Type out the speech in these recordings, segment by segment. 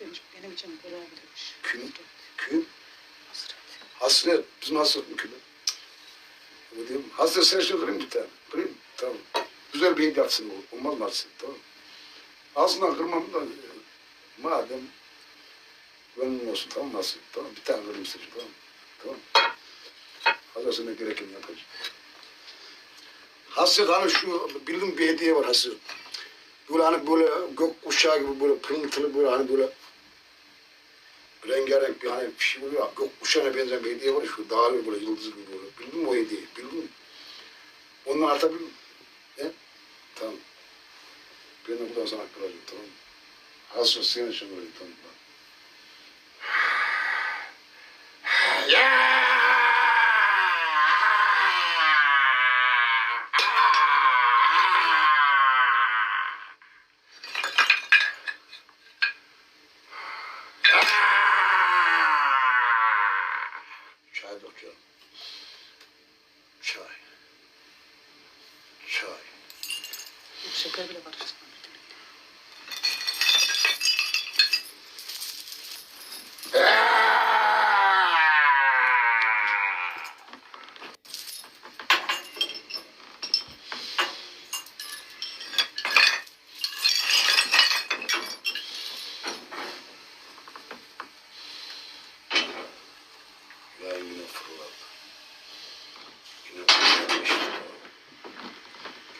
demiş benim için görev demiş. Kim? Kim? Hasret. Hasret. Bizim hasret mi kim? Bu diyorum. Hasret sen şey kırayım bir tane. Kırayım. Tamam. Güzel bir hediye atsın o. Olmaz mı atsın? Tamam. Ağzından kırmam da e, madem gönlün olsun tamam Hasret? Tamam. Bir tane kırayım seni. Tamam. Tamam. Hazırsın gerekeni yapacağım. Hasret hani şu bildiğin bir hediye var Hasret. Böyle hani böyle gök kuşağı gibi böyle pırıltılı böyle hani böyle rengarenk bir hani bir şey oluyor. Gök kuşağına benzeyen bir hediye var şu dağılıyor böyle yıldız gibi böyle. Bildin mi o hediyeyi? Bildin mi? Onu artabilir mi? He? Tamam. Ben de buradan sana kıracağım tamam mı? Hasret senin için böyle tamam mı? güle güle Barış.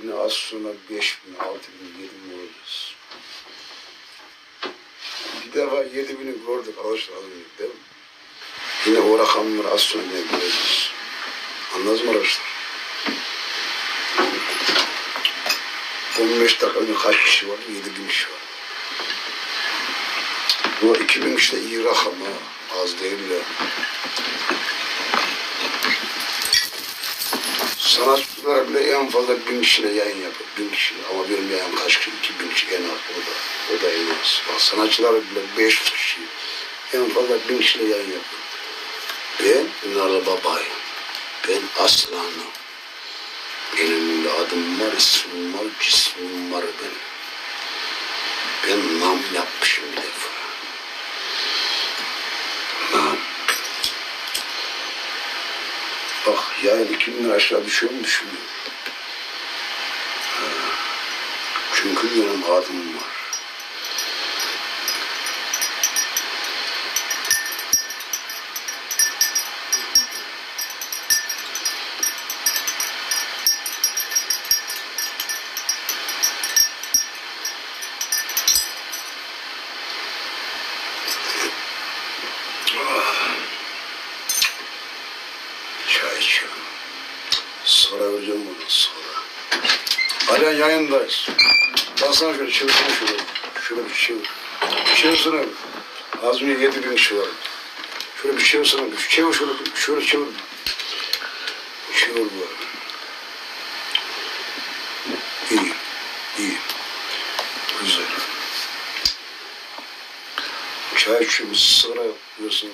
Yine az sonra beş bin, altı bin, yedi bin olacağız. Bir defa yedi bini gördük değil mi? Yine o rakamları az sonra yine göreceğiz. Anladınız mı arkadaşlar? 15 dakika önce kaç kişi var? 7 bin kişi var. Bu 2000 kişi de iyi rakam ha. Az değil ya. Sanatçılar bile en fazla bin kişiyle yayın yapıyor. Bin kişi. Ama benim yayın kaç kişi? İki bin kişi en az. O da, o da en az. Sanatçılar bile beş kişi. En fazla bin kişiyle yayın yapıyor. Ben Ünal Babayım. Ben Aslanım. Benim adım var, ismim var, cismim var benim. Ben nam yapmışım bir defa. Nam. Bak yayın iki bin lira aşağı düşüyor mu düşmüyor. Çünkü benim adım var. Çay içiyorum. Sonra vereceğim bunu sonra. Halen yayındayız. Baksana şöyle çevirsene şöyle. Şöyle bir çevir. Çevirsene. Az önce yedi bin kişi var. Şöyle bir çevirsene. Çevir şöyle. Şöyle çevir. Çevir bu. İyi. İyi. Güzel. Çay içiyoruz. Sigara yapıyorsun.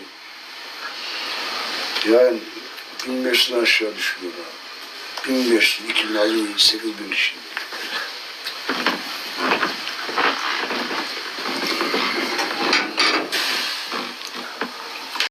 Yani 1500'den aşağı düşmüyor ha. 1500, 2000, 8 bin kişi.